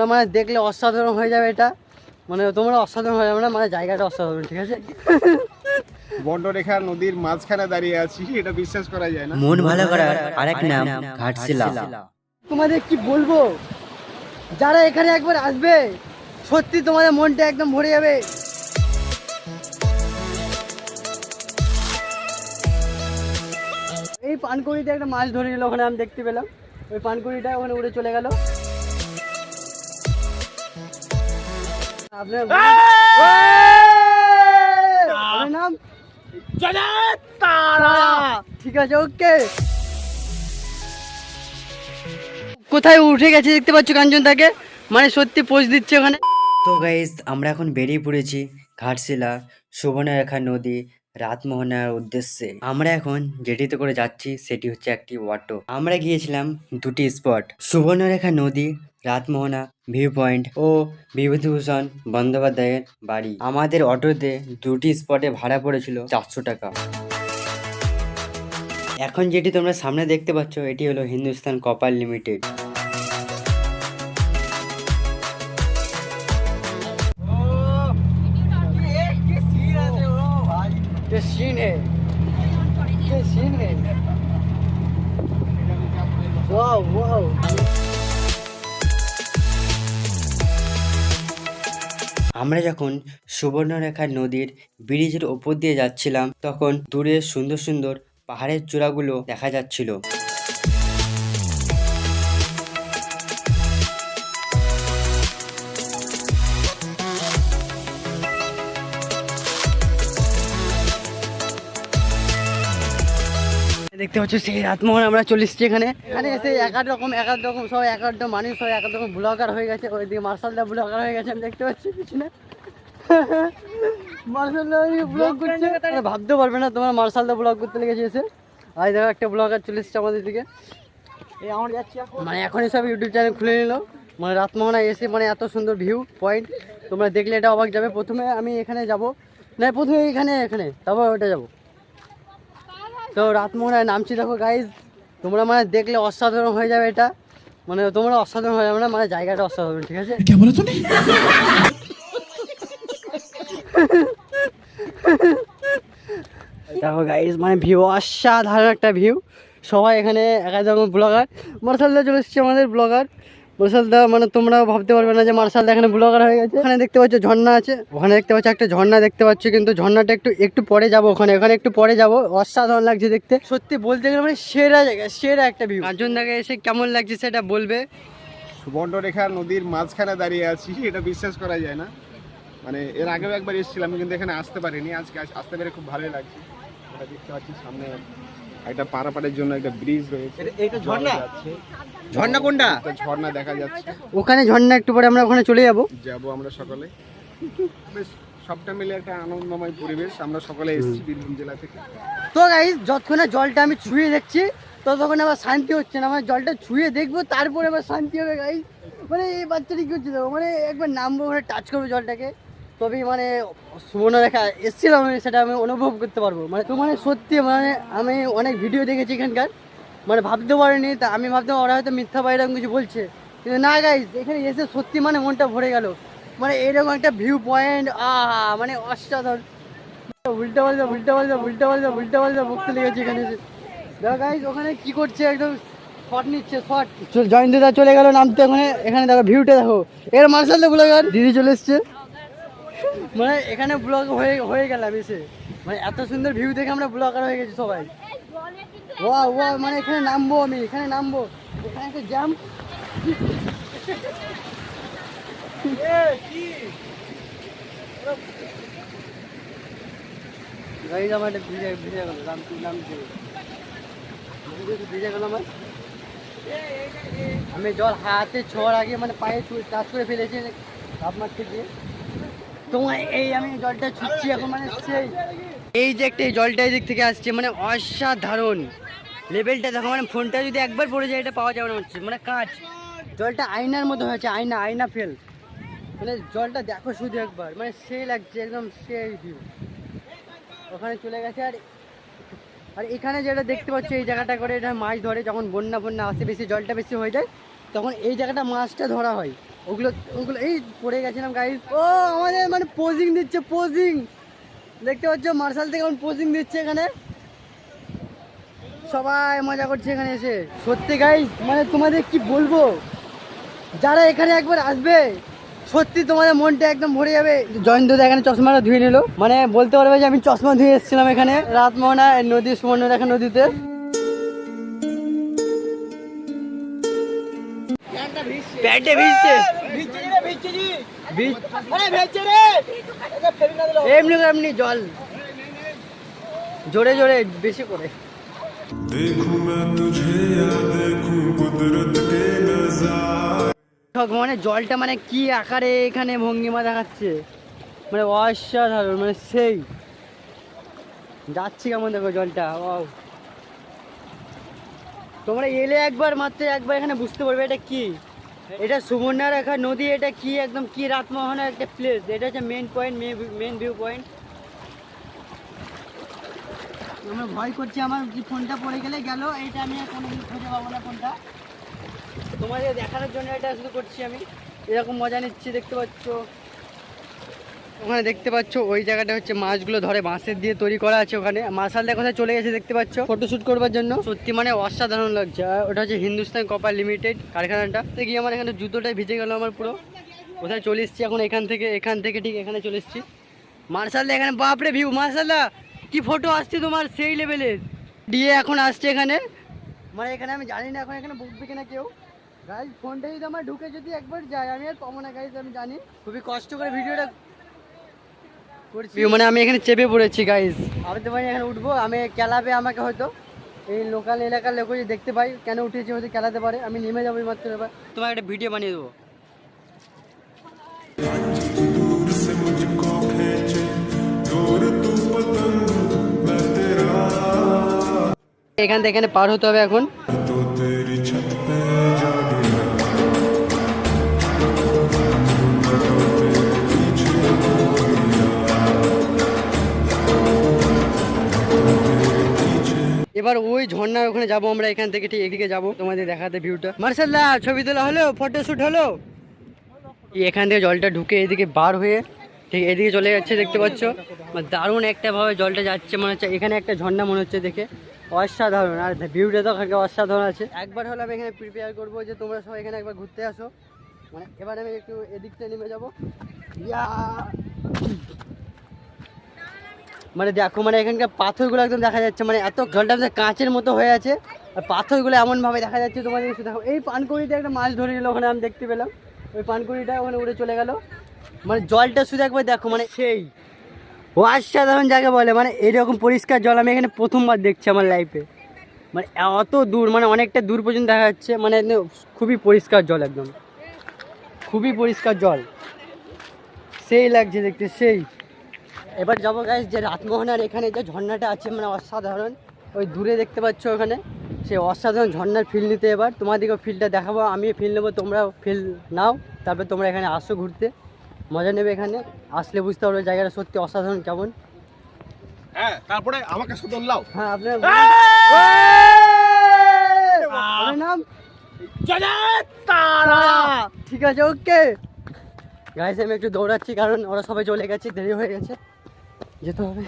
তোমরা মানে দেখলে অসাধারণ হয়ে যাবে এটা। মানে তোমরা অসাধারণ হয়ে যাবে না মানে জায়গাটা অসাধারণ ঠিক আছে? বন্ডরেখা নদীর মাঝখানে দাঁড়িয়ে আছি এটা বিশ্বাস করা যায় না। মন ভালো করার আরেক নাম ঘাটশিলা। তোমাদের কি বলব? যারা এখানে একবার আসবে সত্যি তোমাদের মনটা একদম ভরে যাবে। এই পানকুড়িতে একটা মাছ ধরে নিল ওখানে আমি দেখতে পেলাম। ওই পানকুড়িটা ওখানে উড়ে চলে গেল। আপনার আপনার নাম? ঠিক আছে ওকে। কোথায় উঠে গেছে দেখতে পাচ্ছ কাঞ্চনটাকে মানে সত্যি পোজ দিচ্ছে ওখানে। তো গাইস আমরা এখন বেরিয়ে পড়েছি ঘাটশিলা সুবর্ণরেখা নদী রাতমোহনার উদ্দেশ্যে। আমরা এখন যেটিতে করে যাচ্ছি সেটি হচ্ছে একটি অটো। আমরা গিয়েছিলাম দুটি স্পট সুবর্ণরেখা নদী রাতমোহনা ভিউ পয়েন্ট ও বিভূতিভূষণ বন্দ্যোপাধ্যায়ের বাড়ি। আমাদের অটোতে দুটি স্পটে ভাড়া পড়েছিল চারশো টাকা। এখন যেটি তোমরা সামনে দেখতে পাচ্ছ এটি হলো Hindustan copper limited. Wow, wow. আমরা যখন সুবর্ণরেখা নদীর ব্রিজের ওপর দিয়ে যাচ্ছিলাম, তখন দূরে সুন্দর সুন্দর পাহাড়ের চূড়াগুলো দেখা যাচ্ছিল। দেখতে পাচ্ছ সেই রাতমোহন আমরা চলে এসেছি এখানে। এখানে এসে এক আধ রকম এক আধ রকম সব এক আধ মানুষ সব এক আধ রকম ব্লগার হয়ে গেছে। ওইদিকে মার্শালদা ব্লগার হয়ে গেছে আমি দেখতে পাচ্ছি পিছনে। মার্শালদা ব্লগ করছে। তোমরা ভাবতেও পারবে না তোমার মার্শালদা ব্লগ করতে লেগেছে এসে। আজ দেখো একটা ব্লগার চলে এসেছে আমাদের দিকে। এই আমার যাচ্ছি মানে এখনই সব ইউটিউব চ্যানেল খুলে নিল। মানে রাতমোহনায় এসে মানে এত সুন্দর ভিউ পয়েন্ট তোমরা দেখলে এটা অবাক যাবে। প্রথমে আমি এখানে যাব। না প্রথমে এখানে এখানে। তারপর ওটা যাব। তো রাতমোহনায় নামছি। দেখো গাইজ তোমরা মানে দেখলে অসাধারণ হয়ে যাবে এটা। মানে তোমরা অসাধারণ হয়ে যাবে না মানে জায়গাটা অসাধারণ ঠিক আছে? দেখো গাইজ মানে ভিউ অসাধারণ একটা ভিউ সবাই এখানে এক এক ব্লগার মার্শালদা চলে এসছে আমাদের ব্লগার মার্শালদা মানে তোমরা ভাবতে পারবে না যে মার্শালদা এখানে ব্লগার হয়ে গেছে। ওখানে দেখতে পাচ্ছ ঝর্ণা আছে। ওখানে দেখতে পাচ্ছ একটা ঝর্ণা দেখতে পাচ্ছ কিন্তু ঝর্ণাটা একটু একটু পরে যাব ওখানে। ওখানে একটু পরে যাব। অসাধারণ লাগছে দেখতে। সত্যি বলতে গেলে মানে সেরা জায়গা সেরা একটা ভিউ পাঁচজন জায়গায় এসে কেমন লাগছে সেটা বলবে? বন্ডরেখা নদীর মাঝখানে দাঁড়িয়ে আছি এটা বিশ্বাস করা যায় না। মানে এর আগেও একবার এসেছিলাম কিন্তু এখানে আসতে পারিনি। আজকে আস- আসতে পেরে খুব ভালোই লাগছে। এটা দেখতে পাচ্ছি সামনে। একটা পারাপারের জন্য একটা ব্রিজ রয়েছে। এইটা ঝর্ণা? ঝর্ণা কোনটা? ঝর্ণা দেখা যাচ্ছে। ওখানে ঝর্ণা একটু পরে আমরা ওখানে চলে যাব। যাব আমরা সকলে। বেশ সবটা মিলে একটা আনন্দময় পরিবেশ। আমরা সকলে এসেছি বীরভূম জেলা থেকে। তো গাইজ যতক্ষণে জলটা আমি ছুঁয়ে দেখছি ততক্ষণ আবার শান্তি হচ্ছে না। মানে জলটা ছুঁয়ে দেখব তারপরে আবার শান্তি হবে গাইজ মানে এই বাচ্চাটি কি হচ্ছে মানে একবার নামবো ওখানে টাচ করব জলটাকে। তবেই মানে সুবর্ণ রেখা এসেছিলাম আমি সেটা আমি অনুভব করতে পারব। মানে তো মানে সত্যি মানে আমি অনেক ভিডিও দেখেছি এখানকার। মানে ভাবতে পারিনি তা আমি ভাবতাম ওরা হয়তো মিথ্যা বা এরকম কিছু বলছে। কিন্তু না গাইজ এখানে এসে সত্যি মানে মনটা ভরে গেল। মানে এরকম একটা ভিউ পয়েন্ট আহা মানে অসাধারণ। উল্টা পাল্টা উল্টা পাল্টা উল্টা পাল্টা উল্টা পাল্টা বকতে লেগেছে এখানে এসে। দেখো গাইজ ওখানে কি করছে একদম শট নিচ্ছে শট জয়ন্তদা চলে গেল নামতে ওখানে এখানে দেখো ভিউটা দেখো। এর মার্শাল ব্লগার দিদি চলে এসছে। মানে এখানে ব্লগ হয়ে হয়ে গেলাম এসে মানে এত সুন্দর ভিউ দেখে আমরা ব্লগার হয়ে গেছি সবাই। ওয়া ওয়া মানে এখানে নামবো আমি এখানে নামবো। এখানে একটা জ্যাম গাড়িটা আমার একটা ভিজে ভিজে গেল নাম নাম ভিজে গেল আমার। আমি জল হাতে ছোঁয়ার আগে মানে পায়ে টাচ করে ফেলেছি আপনার থেকে। এই আমি জলটা এখন মানে সেই এই যে একটা এই জলটা এই দিক থেকে আসছে মানে অসাধারণ। লেভেলটা দেখো মানে ফোনটা যদি একবার পড়ে যায়, এটা পাওয়া যাবে না হচ্ছে মানে কাঁচ জলটা আয়নার মতো হয়েছে, আয়না আয়না ফেল মানে জলটা দেখো শুধু একবার মানে সেই লাগছে, একদম সেই ভিউ ওখানে চলে গেছে, আর আর এখানে যেটা দেখতে পাচ্ছ, এই জায়গাটা করে এটা মাছ ধরে, যখন বন্যা বন্যা আসে, বেশি জলটা বেশি হয়ে যায়, তখন এই জায়গাটা মাছটা ধরা হয়। ওগুলো ওগুলো, এই পড়ে গেছিলাম গাইস ও, আমাদের মানে পোজিং দিচ্ছে পোজিং দেখতে পাচ্ছ মার্শাল থেকে এখন পোজিং দিচ্ছে এখানে। সবাই মজা করছে এখানে এসে। সত্যি গাইস মানে তোমাদের কি বলব? যারা এখানে একবার আসবে, সত্যি তোমাদের মনটা একদম ভরে যাবে। জয়ন্ত এখানে চশমাটা ধুয়ে নিল। মানে বলতে পারবে যে আমি চশমা ধুয়ে এসেছিলাম এখানে। রাতমোহনা নদী সুবর্ণরেখা নদীতে। প্যান্টে ভিজছে। এমনি এমনি জল। জোরে জোরে বেশি করে। মানে জলটা মানে কি আকারে এখানে ভঙ্গিমা দেখাচ্ছে? মানে অসাধারণ মানে সেই। যাচ্ছি কেমন দেখো জলটা ও তোমরা এলে একবার মাত্র একবার এখানে বুঝতে পারবে এটা কি। এটা সুবর্ণা রেখা নদী, এটা কি একদম কি রাতমোহনের একটা প্লেস এটা হচ্ছে main point main view point আমরা ভয় করছি, আমার কি ফোনটা পড়ে গেলে গেল এটা আমি কোনো খুঁজে পাবো না ফোনটা। তোমাদের দেখানোর জন্য এটা শুধু করছি আমি। এরকম মজা নিচ্ছি, দেখতে পাচ্ছ। ওখানে দেখতে পাচ্ছ, ওই জায়গাটা হচ্ছে মাছগুলো ধরে বাঁশের দিয়ে তৈরি করা আছে ওখানে। মার্শালদের কোথায় চলে গেছে, দেখতে পাচ্ছ? ফটোশ্যুট করবার জন্য। সত্যি মানে অসাধারণ লাগছে। ওটা হচ্ছে হিন্দুস্তান কপার লিমিটেড কারখানাটা। তো গিয়ে আমার এখানে জুতোটাই ভিজে গেল আমার পুরো। কোথায় চলে এসেছি এখন এখান থেকে এখান থেকে ঠিক এখানে চলে এসেছি। মার্শালদা এখানে, বাপরে ভিউ মার্শালদা কি ফটো আসছে তোমার সেই লেভেলের দিয়ে এখন আসছে এখানে। মানে এখানে আমি জানি না, এখন এখানে বুকবে কিনা কেউ। গাইজ ফোনটা যদি আমার ঢুকে যদি একবার যায়, আমি আর পাবো না গাইজ আমি জানি। খুবই কষ্ট করে ভিডিওটা মানে আমি এখানে চেপে পড়েছি গাইজ আমি তো ভাই এখানে উঠবো আমি কেলাবে আমাকে হয়তো এই লোকাল এলাকার লোক যদি দেখতে পাই কেন উঠেছি হয়তো কেলাতে পারে আমি নেমে যাব মাত্র এবার। তোমাকে একটা ভিডিও বানিয়ে দেবো। এখান থেকে এখানে পার হতে হবে এখন। এবার ওই ঝর্ণার ওখানে যাব, আমরা এখান থেকে ঠিক এদিকে যাব, তোমাদের দেখাতে ভিউটা মার্শাল্লাহ, ছবি তোলা হলো ফটোশ্যুট হলো। এখান থেকে জলটা ঢুকে এদিকে বার হয়ে ঠিক এদিকে চলে যাচ্ছে, দেখতে পাচ্ছ। মানে দারুণ একটা ভাবে জলটা যাচ্ছে, মনে হচ্ছে এখানে একটা ঝর্ণা মনে হচ্ছে দেখে। অসাধারণ, আর ভিউটা তো ওখানে অসাধারণ আছে। একবার হলে আমি এখানে প্রিপেয়ার করব যে তোমরা সবাই এখানে একবার ঘুরতে আসো। মানে এবার আমি একটু এদিকটা নেমে যাব। ইয়া! মানে দেখো মানে এখানকার পাথরগুলো একদম দেখা যাচ্ছে মানে এত জলটা কাঁচের মতো হয়ে আছে। আর পাথরগুলো এমনভাবে দেখা যাচ্ছে, তোমাদের এসে দেখো, এই পানকুড়িতে একটা মাছ ধরে নিল ওখানে, আমি দেখতে পেলাম। ওই পানকুড়িটা ওখানে উড়ে চলে গেল। মানে জলটা শুধু একবার দেখো মানে সেই অসাধারণ জায়গা বলে মানে এরকম পরিষ্কার জল, আমি এখানে প্রথমবার দেখছি আমার লাইফে মানে অত দূর মানে অনেকটা দূর পর্যন্ত দেখা যাচ্ছে মানে খুবই পরিষ্কার জল একদম। খুবই পরিষ্কার জল। সেই লাগছে দেখতে, সেই। এবার যাব গাইজ যে রাতমোহনার এখানে যে ঝর্ণাটা আছে মানে অসাধারণ ওই দূরে দেখতে পাচ্ছ ওখানে সে অসাধারণ ঝর্ণার ফিল নিতে এবার। তোমাদেরকে ফিলটা দেখাবো আমি ফিল নেব তোমরাও ফিল নাও তারপর তোমরা এখানে আসো ঘুরতে। মজা নেবে এখানে আসলে বুঝতে পারবে জায়গাটা সত্যি অসাধারণ কেমন। হ্যাঁ তারপরে আমাকে লাও হ্যাঁ আপনার নাম? ঠিক আছে ওকে গাইস আমি একটু দৌড়াচ্ছি কারণ ওরা সবাই চলে গেছে দেরি হয়ে গেছে। যেতে হবে।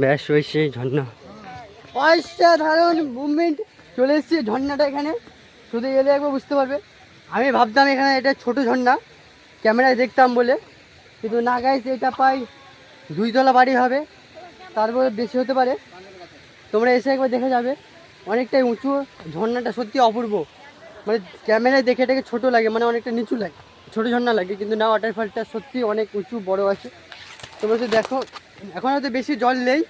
ব্যাস, হয়েছে ঝর্ণা। অসাধারণ মুভমেন্ট চলে এসেছি ঝর্ণাটা এখানে। শুধু এলে একবার বুঝতে পারবে। আমি ভাবতাম এখানে এটা ছোট ঝর্ণা, ক্যামেরায় দেখতাম বলে। কিন্তু না গাইস এটা পাই দুইতলা বাড়ি হবে। তারপরে বেশি হতে পারে। তোমরা এসে একবার দেখে যাবে। অনেকটাই উঁচু। ঝর্ণাটা সত্যি অপূর্ব। মানে ক্যামেরায় দেখে এটাকে ছোটো লাগে মানে অনেকটা নিচু লাগে। ছোটো ঝর্ণা লাগে, কিন্তু না ওয়াটারফলটা সত্যি অনেক উঁচু, বড় আছে। তোমরা যদি দেখো এখন হয়তো বেশি জল নেই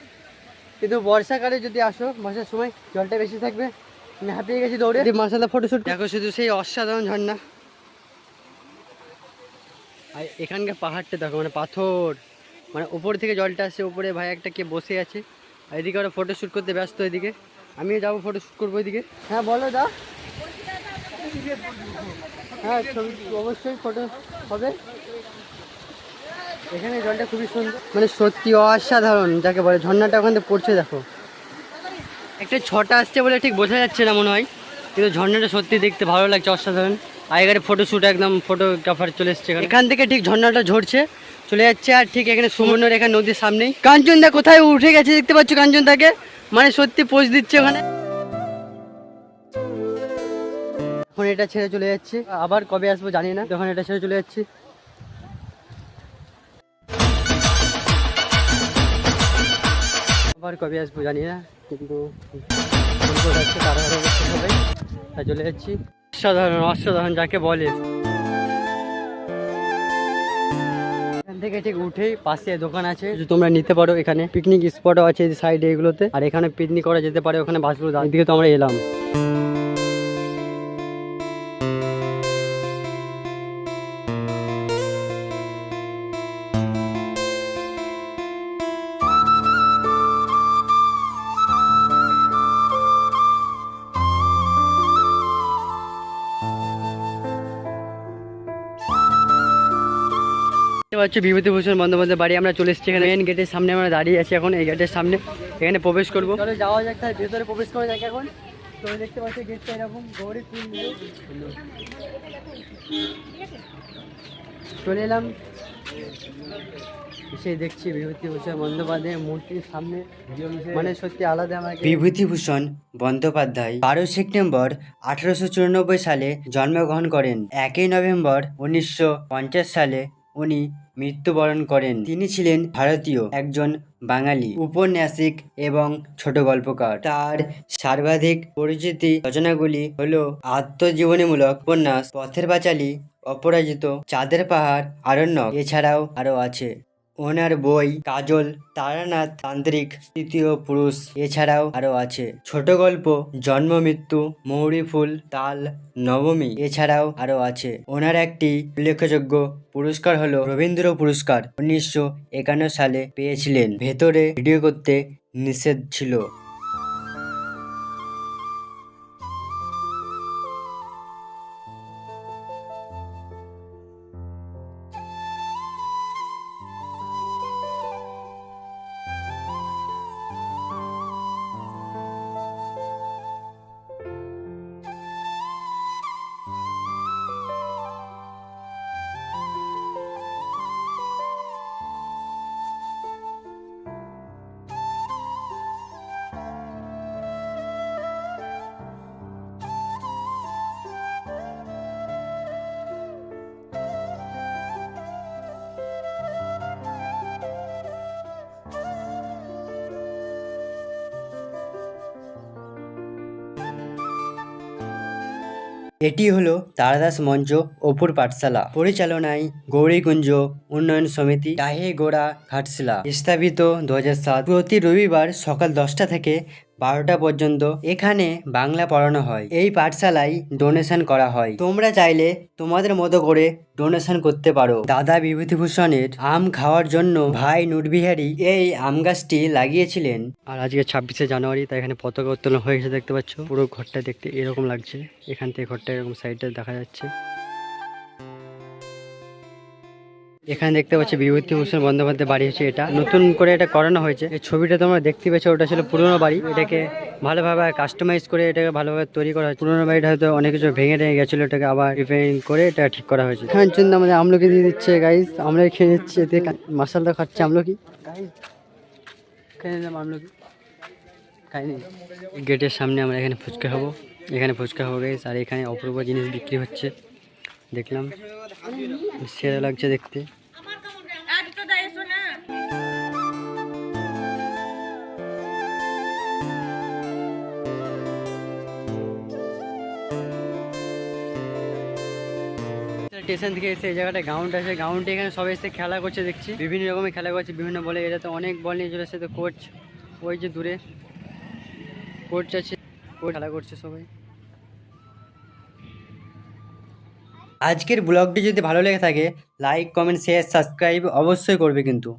কিন্তু বর্ষাকালে যদি আসো বর্ষার সময় জলটা বেশি থাকবে। আমি হাঁপিয়ে গেছি দৌড়ে। মাসালা ফটোশ্যুট দেখো শুধু সেই অসাধারণ ঝর্ণা। আর এখানকার পাহাড়টা দেখো মানে পাথর মানে উপর থেকে জলটা আসছে উপরে ভাই একটা কে বসে আছে। আর এদিকে ওরা ফটো শ্যুট করতে ব্যস্ত এদিকে। আমিও যাব ফটো শ্যুট করব এদিকে হ্যাঁ বলো দা হ্যাঁ ছবি অবশ্যই ফটো হবে। এখানে জলটা খুবই সুন্দর। মানে সত্যি অসাধারণ, যাকে বলে ঝর্ণাটা ওখান থেকে পড়ছে, দেখো। একটা ছটা আসছে বলে ঠিক বোঝা যাচ্ছে না মনে হয়, কিন্তু ঝর্ণাটা সত্যি দেখতে ভালো লাগছে, অসাধারণ। আগেকার ফটো শ্যুট একদম ফটোগ্রাফার চলে এসছে এখানে। থেকে ঠিক ঝর্ণাটা ঝরছে, চলে যাচ্ছে আর ঠিক এখানে সুবর্ণ রেখা নদীর সামনেই। কাঞ্চনদা কোথায় উঠে গেছে দেখতে পাচ্ছ কাঞ্চনদাকে? মানে সত্যি পোজ দিচ্ছে ওখানে। এখন এটা ছেড়ে চলে যাচ্ছে। আবার কবে আসব জানি না, যখন এটা ছেড়ে চলে যাচ্ছি। আবার কবে আসব, জানি না, কিন্তু তাই চলে যাচ্ছি। অসাধারণ অসাধারণ, যাকে বলে। এখান থেকে ঠিক উঠেই পাশে দোকান আছে তোমরা নিতে পারো এখানে। পিকনিক স্পটও আছে সাইডে এগুলোতে, আর এখানে পিকনিক করা যেতে পারে, ওখানে বাসগুলো দিকে তো আমরা এলাম। দেখতে পাচ্ছি বিভূতিভূষণ বন্দ্যোপাধ্যায় বাড়ি। আমরা চলে এসেছি এখানে। মেন গেটের সামনে আমরা দাঁড়িয়ে আছি এখন। এই গেটের সামনে এখানে প্রবেশ করব। চলে যাওয়া যাক তার ভেতরে প্রবেশ করা যাক এখন। তো দেখতে পাচ্ছি গেটটা এরকম গৌরী ফুল চলে এলাম। এসে দেখছি বিভূতিভূষণ বন্দ্যোপাধ্যায়ের মূর্তির সামনে। মানে সত্যি আলাদা আমাকে বিভূতিভূষণ বন্দ্যোপাধ্যায় বারো সেপ্টেম্বর আঠারোশো চুরানব্বই সালে জন্মগ্রহণ করেন। একই নভেম্বর উনিশশো পঞ্চাশ সালে উনি মৃত্যুবরণ করেন। তিনি ছিলেন ভারতীয় একজন বাঙালি, উপন্যাসিক এবং ছোট গল্পকার। তার সর্বাধিক পরিচিতি রচনাগুলি হল আত্মজীবনীমূলক উপন্যাস, পথের পাঁচালী, অপরাজিত চাঁদের পাহাড় আরণ্য এছাড়াও আরও আছে। ওনার বই, কাজল, তারানাথ তান্ত্রিক, তৃতীয় পুরুষ, এছাড়াও আরও আছে। ছোট গল্প, জন্ম মৃত্যু, মৌরি ফুল, তাল, নবমী, এছাড়াও আরও আছে। ওনার একটি উল্লেখযোগ্য পুরস্কার হলো রবীন্দ্র পুরস্কার। উনিশশো একান্ন সালে পেয়েছিলেন। ভেতরে ভিডিও করতে নিষেধ ছিল। এটি হলো তারাদাস মঞ্চ, অপুর পাঠশালা। পরিচালনায় গৌরীকুঞ্জ উন্নয়ন সমিতি ডাহে গোড়া ঘাটশিলা। স্থাপিত দু প্রতি রবিবার সকাল দশটা থেকে বারোটা পর্যন্ত এখানে বাংলা পড়ানো হয়। এই পাঠশালায় ডোনেশন করা হয়। তোমরা চাইলে তোমাদের মতো করে ডোনেশন করতে পারো। দাদা বিভূতিভূষণের আম খাওয়ার জন্য ভাই নুরবিহারী এই আম গাছটি লাগিয়েছিলেন। আর আজকে ছাব্বিশে জানুয়ারি, তাই এখানে পতাকা উত্তোলন হয়েছে দেখতে পাচ্ছ। পুরো ঘরটা দেখতে এরকম লাগছে। এখান থেকে ঘরটা এরকম সাইডটা দেখা যাচ্ছে। এখানে দেখতে পাচ্ছি বিভূতিভূষণ বন্দ্যোপাধ্যায় বাড়ি হচ্ছে এটা। নতুন করে এটা করানো হয়েছে। এই ছবিটা তোমরা দেখতে পেয়েছ, ওটা ছিল পুরনো বাড়ি। এটাকে ভালোভাবে কাস্টমাইজ করে এটাকে ভালোভাবে তৈরি করা হয়েছে। পুরনো বাড়িটা হয়তো অনেক কিছু ভেঙে ভেঙে গেছিল, এটাকে আবার রিপেয়ারিং করে এটা ঠিক করা হয়েছে। এখানের জন্য আমাদের আমলকি দিয়ে দিচ্ছে গাইস আমরা খেয়ে নিচ্ছি, এতে মশালটা খাচ্ছে আমলকি। খেয়ে নিলাম আমলকি। খাইনি। গেটের সামনে আমরা এখানে ফুচকা খাব। এখানে ফুচকা খাব গাইস আর এখানে অপূর্ব জিনিস বিক্রি হচ্ছে। দেখলাম। সেরা লাগছে দেখতে। স্টেশন থেকে এসে এই জায়গাটা গ্রাউন্ড আছে। গ্রাউন্ডে এখানে সবাই এসে খেলা করছে, দেখছি। বিভিন্ন রকমের খেলা করছে, বিভিন্ন বলে এটা তো অনেক বল নিয়ে চলে এসেছে, তো কোচ ওই যে দূরে। কোচ আছে কোচ খেলা করছে সবাই। আজকের ব্লগটি যদি ভালো লেগে থাকে লাইক কমেন্ট শেয়ার সাবস্ক্রাইব অবশ্যই করবে কিন্তু।